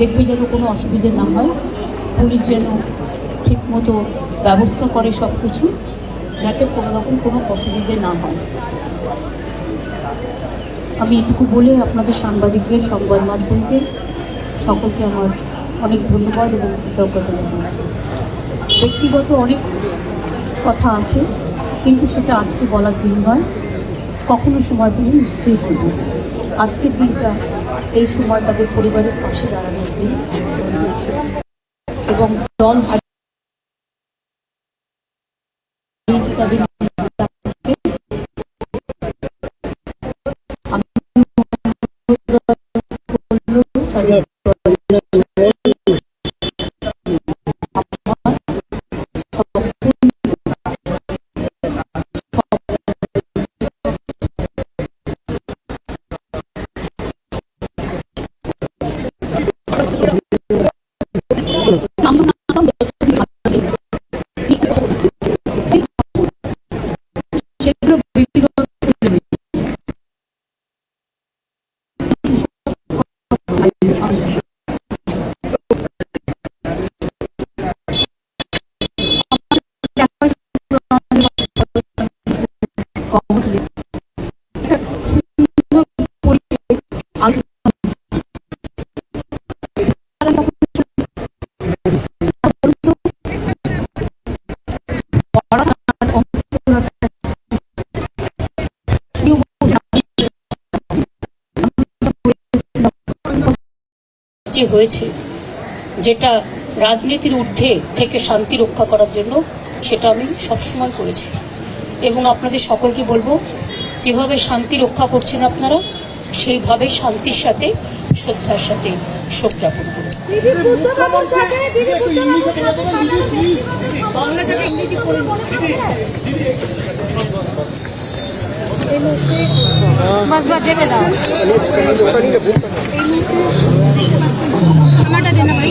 দেখবে যেন কোনো অসুবিধে না হয়। পুলিশ যেন ঠিকমতো ব্যবস্থা করে সব কিছু যাতে কোনো রকম কোনো অসুবিধে না হয়। আমি এটুকু বলে আপনাদের সাংবাদিকদের, সংবাদ মাধ্যমকে, সকলকে আমার অনেক ধন্যবাদ এবং কৃতজ্ঞতা জানাচ্ছি। ব্যক্তিগত অনেক কথা আছে, কিন্তু সেটা আজকে বলার দিন নয়। কখনো সময় পেলে নিশ্চয়ই করব আজকের দিনটা এই সময় তাদের পরিবারের পাশে দাঁড়ানোর দিন এবং দল হারিয়ে তাদের যে হয়েছে যেটা রাজনীতির ঊর্ধ্বে থেকে শান্তি রক্ষা করার জন্য সেটা আমি সবসময় করেছি। এবং আপনাদের সকলকে বলব যেভাবে শান্তি রক্ষা করছেন আপনারা সেইভাবে শান্তির সাথে শ্রদ্ধার সাথে শোক জ্ঞাপন করুন বাবুর সাথে দিদি বুদ্ধ বাবুর সাথে বাংলাটাকে ইংরেজি করে বাস বাস দেবে দাও আমারটা দেনা ভাই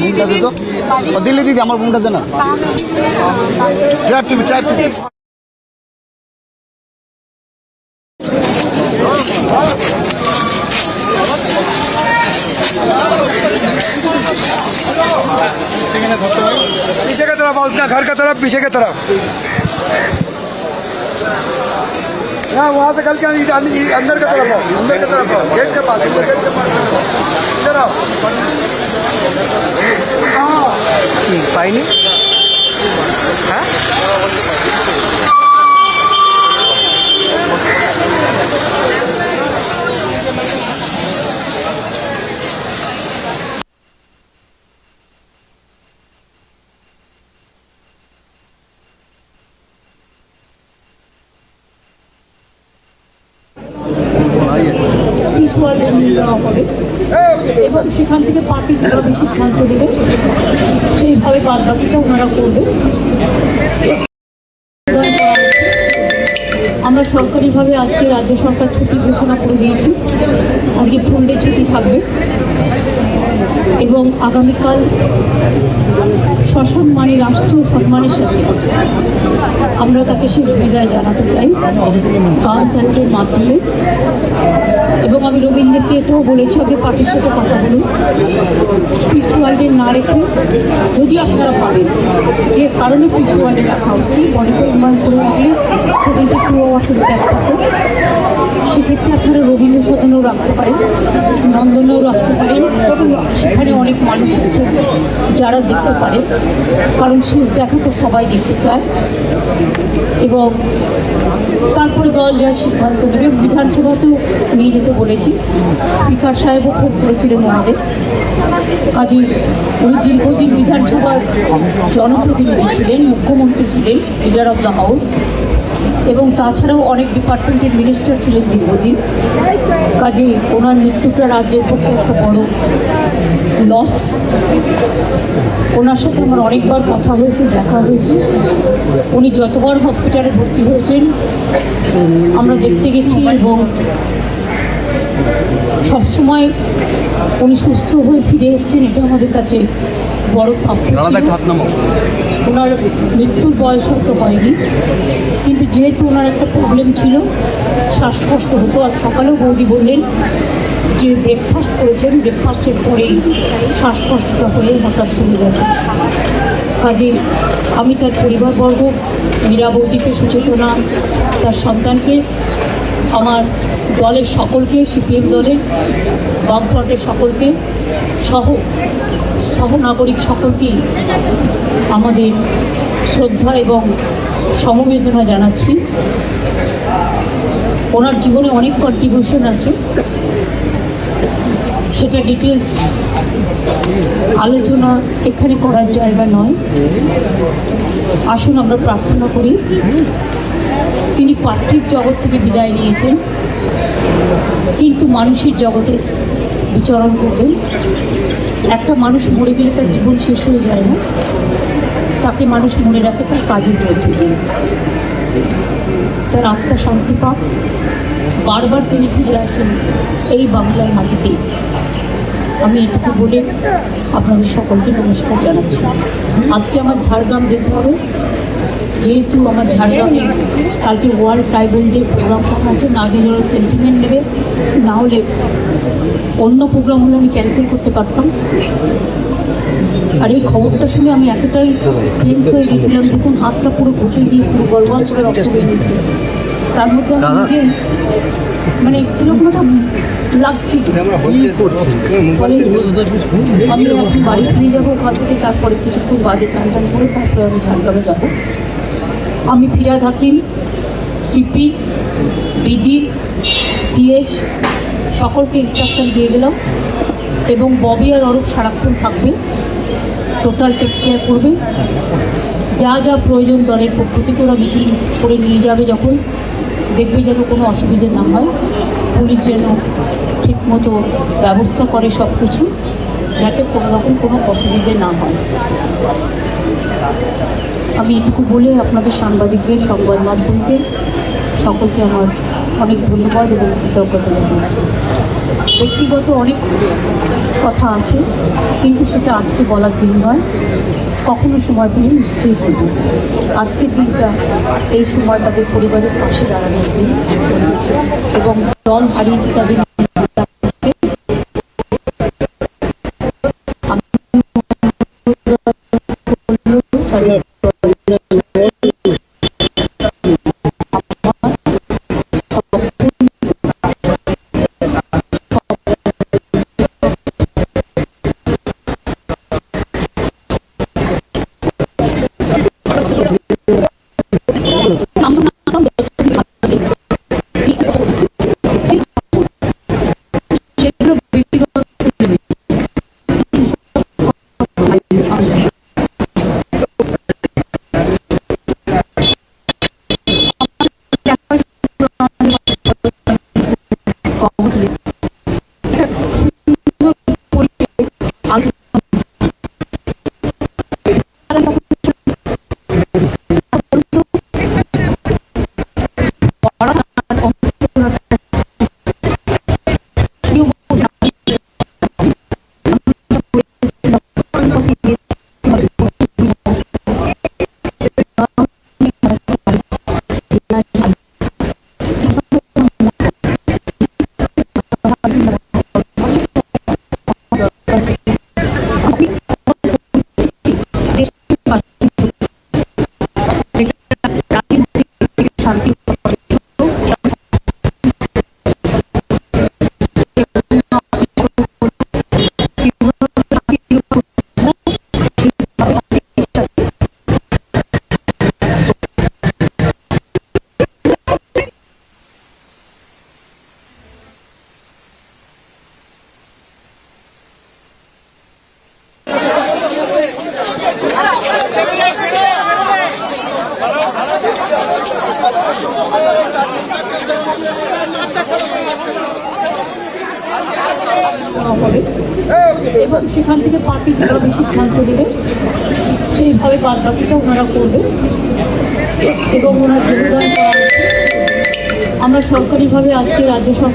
बूंदा दे दो और दिल्ली दीदी हमारा बूंदा देना ट्रैप टिप ट्रैप टिप पीछे की तरफ पीछे की तरफ हाँ वहाँ से कल के अंदर की तरफ आओ अंदर की तरफ आओ गेट के पास गेट के पास इधर आओ पानी हाँ এবং সেখান থেকে পার্টি যেভাবে সিদ্ধান্ত দেবে সেইভাবে বাদ বাকিটা ওনারা করবে। আমরা সরকারিভাবে আজকে রাজ্য সরকার ছুটি ঘোষণা করে দিয়েছি আজকে ফুল ছুটি থাকবে এবং আগামীকাল সসম্মানে রাষ্ট্র সম্মানের সাথে আমরা তাকে শেষ বিদায় জানাতে চাই। গান স্যালুটের মাধ্যমে। এবং আমি রবীন্দ্রকে এটাও বলেছি আপনি পার্টির সাথে কথা বলুন। পিস ওয়ার্ল্ডে না রেখে যদি আপনারা পারেন, যে কারণে পিস ওয়ার্ল্ডে রাখা হচ্ছে, মনে পরিমাণ করে উঠলে সেভেন্টি টু আওয়ার্সের থাকে। সেক্ষেত্রে আপনারা রবীন্দ্র সদনেও রাখতে পারেন, নন্দনেও রাখতে পারেন। সেখানে অনেক মানুষ আছে যারা দেখতে পারে, কারণ শেষ দেখা তো সবাই দেখতে চায়। এবং তারপরে দল যা সিদ্ধান্ত নেবে, বিধানসভাতেও নিয়ে যেতে বলেছি। স্পিকার সাহেবও খুব করেছিলেন আমাদের কাজী উনি দীর্ঘদিন বিধানসভার জনপ্রতিনিধি ছিলেন, মুখ্যমন্ত্রী ছিলেন লিডার অফ দ্য হাউস এবং তাছাড়াও অনেক ডিপার্টমেন্টের মিনিস্টার ছিলেন দীর্ঘদিন কাজে ওনার মৃত্যুটা রাজ্যের পক্ষে একটা বড় লস ওনার সাথে আমার অনেকবার কথা হয়েছে দেখা হয়েছে। উনি যতবার হসপিটালে ভর্তি হয়েছেন আমরা দেখতে গেছি এবং সবসময় উনি সুস্থ হয়ে ফিরে এসেছেন এটা আমাদের কাছে বড় প্রাপ্য। ওনার মৃত্যুর বয়স তো হয়নি, কিন্তু যেহেতু ওনার একটা প্রবলেম ছিল, শ্বাসকষ্ট হতো আর সকালেও বৌদি বললেন যে ব্রেকফাস্ট করেছেন ব্রেকফাস্টের পরেই শ্বাসকষ্টটা হয়ে হঠাৎ চলে গেছে। কাজে আমি তার পরিবারবর্গ, মীরাবতীকে সুচেতনা, তার সন্তানকে, আমার দলের সকলকে সিপিএম দলের, বামফ্রন্টের সকলকে সহ সহনাগরিক সকলকেই আমাদের শ্রদ্ধা এবং সমবেদনা জানাচ্ছি। ওনার জীবনে অনেক কন্ট্রিবিউশন আছে। সেটা ডিটেলস আলোচনা এখানে করার জায়গা নয়। আসুন আমরা প্রার্থনা করি। তিনি পার্থিব জগৎ থেকে বিদায় নিয়েছেন। কিন্তু মানুষের জগতে বিচরণ করবেন। একটা মানুষ মরে গেলে তার জীবন শেষ হয়ে যায় না। তাকে মানুষ মনে রাখে তার কাজের মধ্যে দিয়ে। তার আত্মা শান্তি পাক। বারবার তিনি ফিরে আসেন এই বাংলার মাটিতে। আমি এটুকু বলে আপনাদের সকলকে নমস্কার জানাচ্ছি। আজকে আমার ঝাড়গ্রাম যেতে হবে। যেহেতু আমার ঝাড়গ্রামে কালকে ওয়ার্ল্ড ট্রাইবাল ডে প্রোগ্রাম আছে না গেলে ওরা সেন্টিমেন্ট নেবে না হলে অন্য প্রোগ্রাম হলে আমি ক্যান্সেল করতে পারতাম। আর এই খবরটা শুনে আমি এতটাই টেন্স হয়ে গেছিলাম তখন হাতটা পুরো ঘষে দিয়ে পুরো গরবান করে রক্ত বেরিয়েছে। তার মধ্যে আমি নিজেই মানে কীরকম একটা লাগছিল আমি এখন বাড়ি ফিরে যাব ওখান থেকে তারপরে কিছুক্ষণ বাদে চান টান করে তারপরে আমি ঝাড়গ্রামে যাব। আমি Firhad Hakim CP, DG, CS, সকলকে ইনস্ট্রাকশন দিয়ে গেলাম এবং ববি আর অরূপ সারাক্ষণ থাকবে। টোটাল টেক কেয়ার করবে। যা যা প্রয়োজন দলের পক্ষ থেকে ওরা মিছিল করে নিয়ে যাবে যখন। দেখবে যেন কোনো অসুবিধে না হয়। পুলিশ যেন ঠিকমতো ব্যবস্থা করে সব কিছু যাতে কোনো রকম কোনো অসুবিধে না হয়। আমি এটুকু বলে আপনাদের সাংবাদিকদের সংবাদ মাধ্যমকে সকলকে আমার অনেক ধন্যবাদ এবং কৃতজ্ঞতা জানাচ্ছি। ব্যক্তিগত অনেক কথা আছে, কিন্তু সেটা আজকে বলার দিন নয়। কখনো সময় পেলে নিশ্চয়ই করব আজকের দিনটা এই সময় তাদের পরিবারের পাশে দাঁড়ানোর দিন। এবং দল হারিয়েছে তাদের শান্তি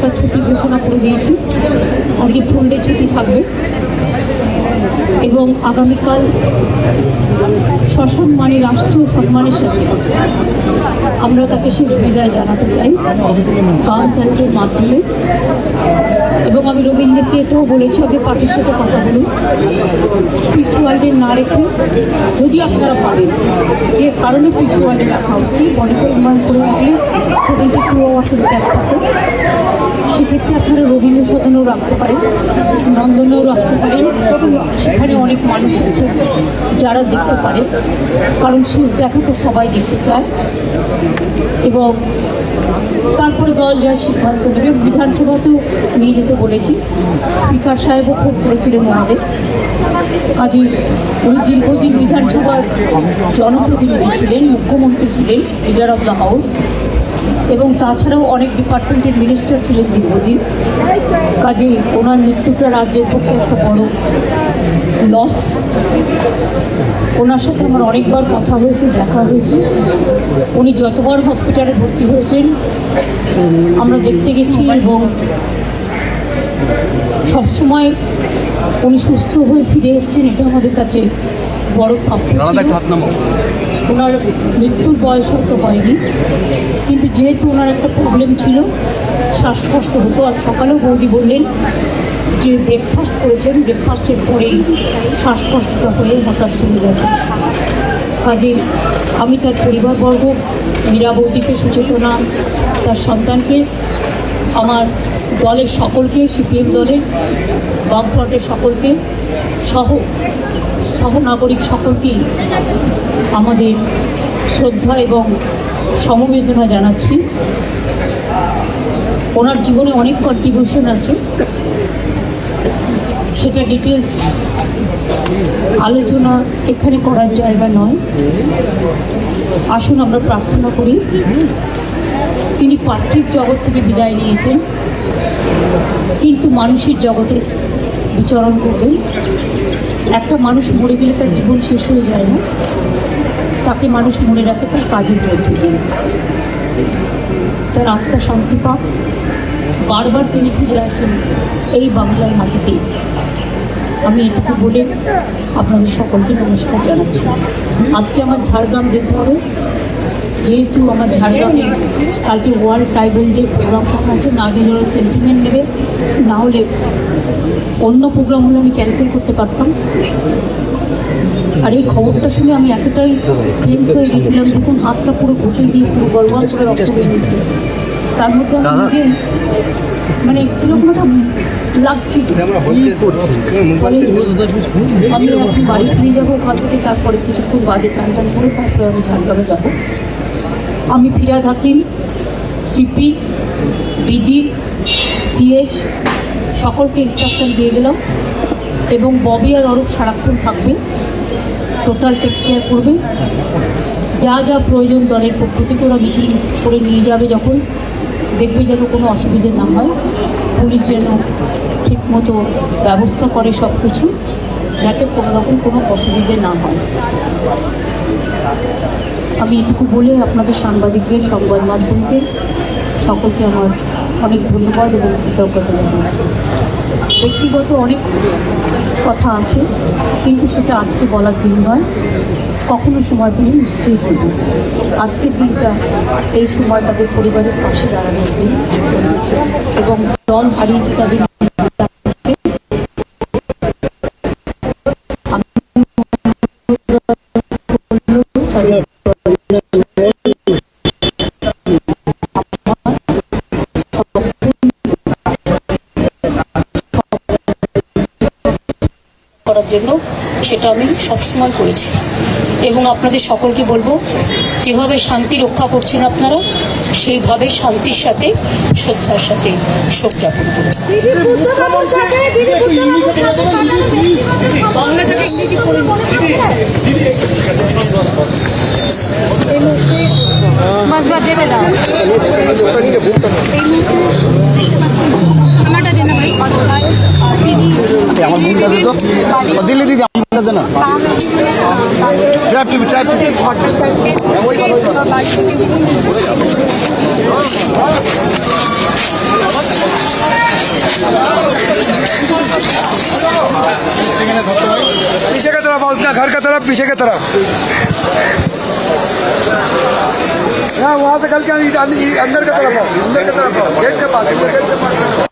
সরকার ছুটি ঘোষণা করে দিয়েছি আজকে ফুল ডে ছুটি থাকবে। এবং আগামীকাল সসম্মানী, রাষ্ট্রীয় সম্মানের সাথে আমরা তাকে শেষ বিদায় জানাতে চাই। গান স্যালুটের মাধ্যমে। এবং আমি রবীন্দ্রকে এটাও বলেছি আপনি পার্টির সাথে কথা বলুন। পিস ওয়ার্ল্ডে না রেখে যদি আপনারা ভাবেন যে কারণে পিস ওয়ার্ল্ডে রাখা হচ্ছে, মনে পরিমাণ করে রাখলে সেভেন্টি টু আওয়ার্সের ব্যাগ থাকে। সেক্ষেত্রে আপনারা রবীন্দ্র সদনেও রাখতে পারেন, নন্দনেও রাখতে পারেন। সেখানে অনেক মানুষ আছে যারা দেখতে পারে। কারণ শেষ দেখা তো সবাই দেখতে চায়। এবং তারপরে দল যা সিদ্ধান্ত নেবে বিধানসভাতেও নিয়ে যেতে বলেছি, স্পিকার সাহেবও খুব করেছিলেন ওনাদের কাজে উনি দীর্ঘদিন বিধানসভার জনপ্রতিনিধি ছিলেন, মুখ্যমন্ত্রী ছিলেন, লিডার অফ দ্য হাউস। এবং তাছাড়াও অনেক ডিপার্টমেন্টের মিনিস্টার ছিলেন দীর্ঘদিন কাজে ওনার মৃত্যুটা রাজ্যের পক্ষে একটা বড় লস ওনার সাথে আমার অনেকবার কথা হয়েছে দেখা হয়েছে। উনি যতবার হসপিটালে ভর্তি হয়েছেন আমরা দেখতে গেছি এবং সবসময় উনি সুস্থ হয়ে ফিরে এসেছেন এটা আমাদের কাছে বড় প্রাপ্য ছিল। ওনার মৃত্যুর বয়স হয়তো হয়নি, কিন্তু যেহেতু ওনার একটা প্রবলেম ছিল, শ্বাসকষ্ট হতো, আর সকালেও বৌদি বললেন যে ব্রেকফাস্ট করেছেন ব্রেকফাস্টের পরেই শ্বাসকষ্টটা হয়ে হঠাৎ চলে গেছে। কাজে আমি তার পরিবারবর্গ, মীরা বৌদিকে সুচেতনা, তার সন্তানকে, আমার দলের সকলকে, সিপিএম দলের, বামফ্রন্টের সকলকে, সহ সহনাগরিক সকলকেই আমাদের শ্রদ্ধা এবং সমবেদনা জানাচ্ছি। ওনার জীবনে অনেক কন্ট্রিবিউশন আছে। সেটা ডিটেলস আলোচনা এখানে করার জায়গা নয়। আসুন আমরা প্রার্থনা করি। তিনি পার্থিব জগৎ থেকে বিদায় নিয়েছেন। কিন্তু মানুষের জগতে বিচরণ করবেন। একটা মানুষ মরে গেলে তার জীবন শেষ হয়ে যায় না। তাকে মানুষ মনে রাখে তার কাজের মধ্যে দিয়ে। তার আত্মা শান্তি পাক। বারবার তিনি ফিরে আসেন এই বাংলার মাটিতে। আমি এটুকু বলে আপনাদের সকলকে নমস্কার জানাচ্ছি। আজকে আমার ঝাড়গ্রাম যেতে হবে। যেহেতু আমার ঝাড়গ্রামে কালকে ওয়ার্ল্ড ট্রাইবেল ডে প্রোগ্রাম থাকা আছে, না গেলে ওরা সেন্টিমেন্ট নেবে। না হলে অন্য প্রোগ্রামগুলো আমি ক্যান্সেল করতে পারতাম। আর এই খবরটা শুনে আমি এতটাই টেন্স হয়ে গেছিলাম দেখুন হাতটা পুরো ঘষে দিয়ে পুরো গরবার করে রক্ত বেরিয়েছে। তার মধ্যে আমি নিজে মানে কীরকম একটা লাগছিল আমি এখন বাড়ি ফিরে যাব ওখান থেকে তারপরে কিছুক্ষণ বাদে চান টান করে তারপরে আমি ঝাড়গ্রামে যাব। আমি Firhad Hakim CP DG CS সকলকে ইনস্ট্রাকশন দিয়ে গেলাম। এবং ববি আর অরূপ সারাক্ষণ থাকবে। টোটাল টেক কেয়ার করবে। যা যা প্রয়োজন দলের পক্ষ থেকে ওরা মিছিল করে নিয়ে যাবে যখন। দেখবে যেন কোনো অসুবিধে না হয়। পুলিশ যেন ঠিকমতো ব্যবস্থা করে সব কিছু যাতে কোনো রকম কোনো অসুবিধে না হয়। আমি এটুকু বলে আপনাদের সাংবাদিকদের, সংবাদ মাধ্যমকে, সকলকে আমার অনেক ধন্যবাদ এবং কৃতজ্ঞতা জানাচ্ছি। ব্যক্তিগত অনেক কথা আছে, কিন্তু সেটা আজকে বলার দিন নয়। কখনো সময় পেলে নিশ্চয়ই করব আজকের দিনটা এই সময় তাদের পরিবারের পাশে দাঁড়ানোর দিন এবং দল হারিয়েছে তাদের করার জন্য সেটা আমি সবসময় করেছি। এবং আপনাদের সকলকে বলব যেভাবে শান্তি রক্ষা করছেন আপনারা সেইভাবে শান্তির সাথে শ্রদ্ধার সাথে শোক জ্ঞাপন করুন। আমারটা দে না। আমার মুখটা দে তো ও, দিল্লি দিদি আমার মুখটা দে না ট্র্যাপ টিভি ট্র্যাপ টিভি এখানে ধরতে পারি तरफ आओ अपना घर का तरफ पीछे की तरफ यहाँ वहाँ से गल के अंदर अंदर की तरफ आओ अंदर की तरफ आओ गेट के पास अंदर गेट के पास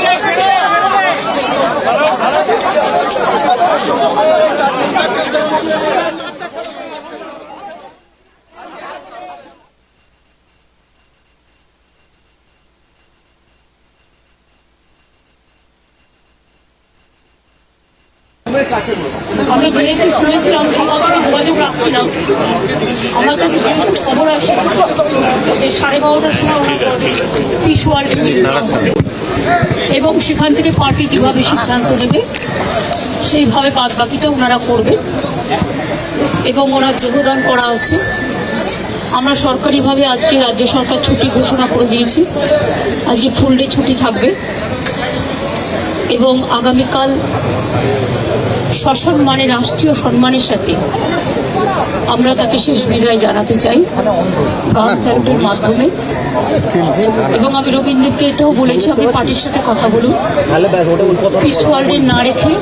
আমার কাছে খবর আসে যে সাড়ে বারোটার সময় ওনার এবং সেখান থেকে পার্টি যেভাবে সিদ্ধান্ত নেবে সেইভাবে বাদ বাকিটা ওনারা করবে। এবং ওনার যোগদান করা আছে। আমরা সরকারিভাবে আজকে রাজ্য সরকার ছুটি ঘোষণা করে দিয়েছি। আজকে ফুল ডে ছুটি থাকবে। এবং আগামীকাল সসম্মানে রাষ্ট্রীয় সম্মানের সাথে আমরা তাকে শেষ বিদায় জানাতে চাই গান স্যালুটের মাধ্যমে। এবং আমি রবীন্দ্রকে এটাও বলেছি আপনি পার্টির সাথে কথা বলুন। পিস ওয়ার্ল্ডে না রেখে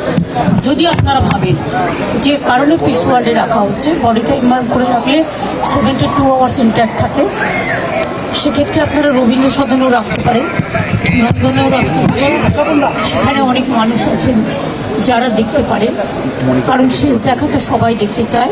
যদি আপনারা ভাবেন যে কারণে পিস ওয়ার্ল্ডে রাখা হচ্ছে বডিটা ইমার্ক করে রাখলে সেভেন্টি টু আওয়ার্স ইন্ট্যাক্ট থাকে, সেক্ষেত্রে আপনারা রবীন্দ্র সদনেও রাখতে পারেন, নন্দনেও রাখতে পারেন। সেখানে অনেক মানুষ আছেন যারা দেখতে পারেন, কারণ শেষ দেখাটা সবাই দেখতে চায়।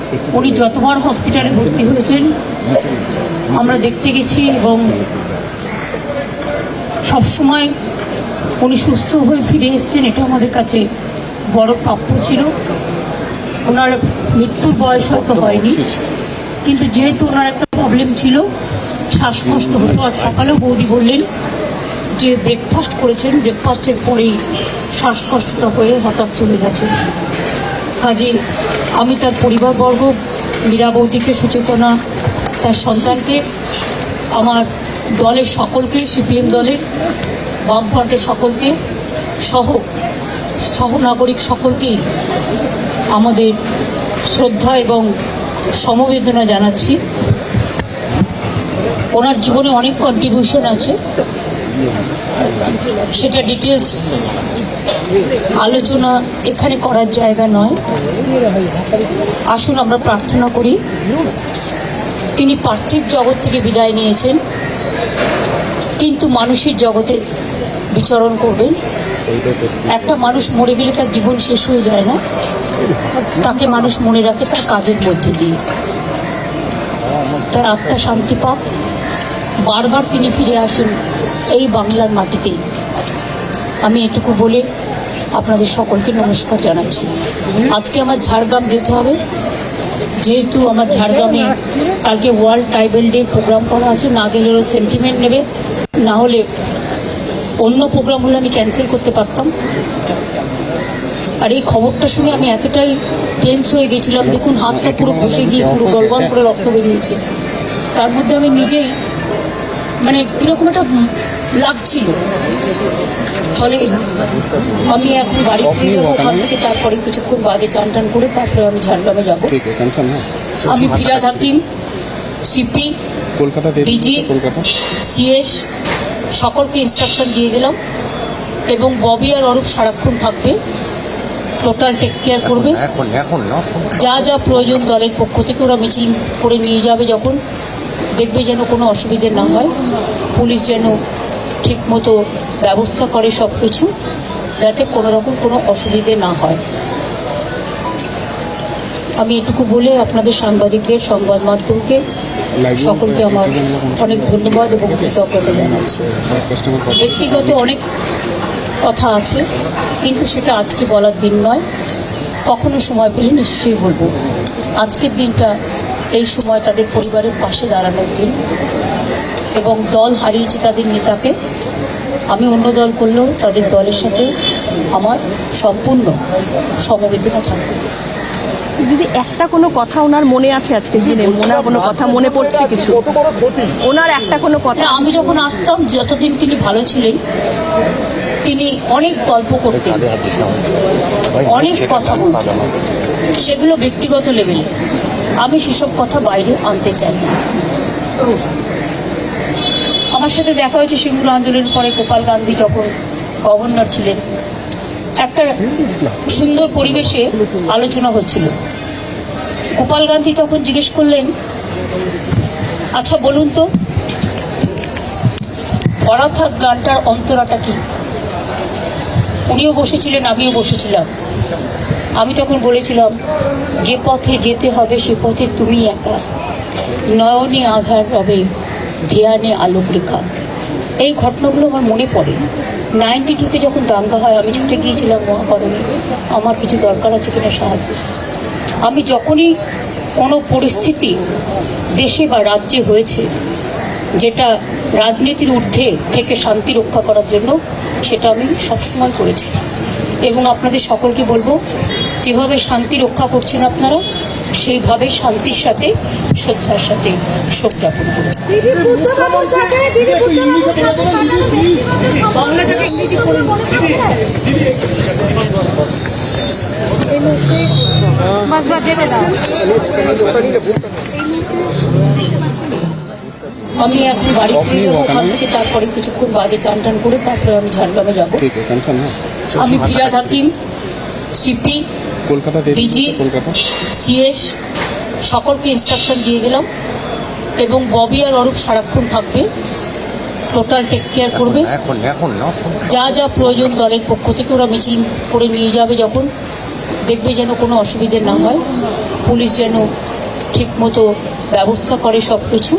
উনি যতবার হসপিটালে ভর্তি হয়েছেন, আমরা দেখতে গেছি এবং সবসময় উনি সুস্থ হয়ে ফিরে এসেছেন, এটা আমাদের কাছে বড় প্রাপ্য ছিল। ওনার মৃত্যুর বয়স হয়তো হয়নি, কিন্তু যেহেতু ওনার একটা প্রবলেম ছিল, শ্বাসকষ্ট হতো, আর সকালেও বৌদি বললেন যে ব্রেকফাস্ট করেছেন ব্রেকফাস্টের পরেই শ্বাসকষ্টটা হয়ে হঠাৎ চলে গেছে। কাজে আমি তার পরিবারবর্গ, মীরা বৌদিকে সুচেতনা, তার সন্তানকে, আমার দলের সকলকে, সিপিএম দলের বামফ্রন্টের সকলকে সহ সহনাগরিক সকলকেই আমাদের শ্রদ্ধা এবং সমবেদনা জানাচ্ছি। ওনার জীবনে অনেক কন্ট্রিবিউশন আছে। সেটা ডিটেলস আলোচনা এখানে করার জায়গা নয়। আসুন আমরা প্রার্থনা করি। তিনি পার্থিব জগৎ থেকে বিদায় নিয়েছেন, কিন্তু মানুষের জগতে বিচরণ করবেন। একটা মানুষ মরে গেলে তার জীবন শেষ হয়ে যায় না। তাকে মানুষ মনে রাখে তার কাজের মধ্যে দিয়ে। তার আত্মা শান্তি পাক। বারবার তিনি ফিরে আসুন এই বাংলার মাটিতেই। আমি এটুকু বলে আপনাদের সকলকে নমস্কার জানাচ্ছি। আজকে আমার ঝাড়গ্রাম যেতে হবে। যেহেতু আমার ঝাড়গ্রামে কালকে ওয়ার্ল্ড ট্রাইবেল ডে প্রোগ্রাম করা আছে, না গেলেও সেন্টিমেন্ট নেবে। না হলে অন্য প্রোগ্রাম হলে আমি ক্যান্সেল করতে পারতাম। আর এই খবরটা শুনে আমি এতটাই টেন্স হয়ে গেছিলাম। দেখুন, হাতটা পুরো বসে গিয়ে পুরো গলগল করে রক্ত বেরিয়েছে। তার মধ্যে আমি নিজেই মানে কীরকম একটা লাগছিল। ফলে আমি এখন বাড়ি ফিরে যাব ওখান থেকে তারপরে কিছুক্ষণ বাদে চান টান করে তারপরে আমি ঝাড়গ্রামে যাব। আমি Firhad Hakim CP Kolkata DG CS সকলকে ইনস্ট্রাকশন দিয়ে গেলাম এবং ববি আর অরূপ সারাক্ষণ থাকবে টোটাল টেক কেয়ার করবে। যা যা প্রয়োজন দলের পক্ষ থেকে ওরা মিছিল করে নিয়ে যাবে যখন দেখবে যেন কোনো অসুবিধে না হয় পুলিশ যেন ঠিক মতো ব্যবস্থা করে সব কিছু যাতে কোনো রকম কোনো অসুবিধে না হয়। আমি এটুকু বলে আপনাদের সাংবাদিকদের সংবাদ মাধ্যমকে সকলকে আমার অনেক ধন্যবাদ এবং কৃতজ্ঞতা জানাচ্ছি। ব্যক্তিগত অনেক কথা আছে কিন্তু সেটা আজকে বলার দিন নয়। কখনো সময় পেলে নিশ্চয়ই বলব। আজকের দিনটা এই সময় তাদের পরিবারের পাশে দাঁড়ানোর দিন এবং দল হারিয়েছে তাদের নেতাকে। আমি অন্য দল করলেও তাদের দলের সাথে আমার সম্পূর্ণ সমবেদনা থাকবে। দিদি একটা কোনো কথা ওনার মনে আছে আজকের দিনে? ওনার কোনো কথা মনে পড়ছে কিছু? ওনার একটা কোনো কথা? আমি যখন আসতাম যতদিন তিনি ভালো ছিলেন তিনি অনেক গল্প করতেন। অনেক কথা বলতেন। সেগুলো ব্যক্তিগত লেভেলে। আমি সেসব কথা বাইরে আনতে চাই না। আমার সাথে দেখা হয়েছে সিঙ্গুল আন্দোলনের পরে গোপাল গান্ধী যখন গভর্নর ছিলেন। একটা সুন্দর পরিবেশে আলোচনা হচ্ছিল। গোপাল গান্ধী তখন জিজ্ঞেস করলেন আচ্ছা বলুন তো অরাথাৎ গানটার অন্তরাটা কি? উনিও বসেছিলেন, আমিও বসেছিলাম। আমি তখন বলেছিলাম, যে পথে যেতে হবে, সে পথে তুমি একা। নয়নে আধার রবে ধ্যানে আলোক রেখা এই ঘটনাগুলো আমার মনে পড়ে। নাইনটি টুতে যখন দাঙ্গা হয়, আমি ছুটে গিয়েছিলাম মহাকরণে। আমার কিছু দরকার আছে কিনা সাহায্য আমি যখনই কোনো পরিস্থিতি দেশে বা রাজ্যে হয়েছে, যেটা রাজনীতির ঊর্ধ্বে থেকে শান্তি রক্ষা করার জন্য, সেটা আমি সবসময় করেছি। এবং আপনাদের সকলকে বলব, যেভাবে শান্তি রক্ষা করছেন আপনারা সেইভাবে শান্তির সাথে শ্রদ্ধার সাথে শোক জ্ঞাপন আমি এখন বাড়ি ফিরে যাব ওখান থেকে তারপরে কিছুক্ষণ বাদে চান টান করে তারপরে আমি ঝাড়গ্রামে যাব। আমি Firhad Hakim CP Kolkata DG CS সকলকে ইনস্ট্রাকশন দিয়ে গেলাম এবং ববি আর অরূপ সারাক্ষণ থাকবে। টোটাল টেক কেয়ার করবে। যা যা প্রয়োজন দলের পক্ষ থেকে ওরা মিছিল করে নিয়ে যাবে যখন দেখবে যেন কোনো অসুবিধে না হয়। পুলিশ যেন ঠিকমতো ব্যবস্থা করে সব কিছু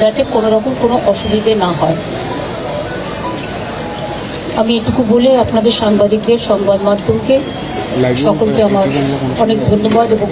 যাতে কোনো রকম কোনো অসুবিধে না হয়। আমি এটুকু বলে আপনাদের সাংবাদিকদের সংবাদ মাধ্যমকে সকলকে আমার অনেক ধন্যবাদ এবং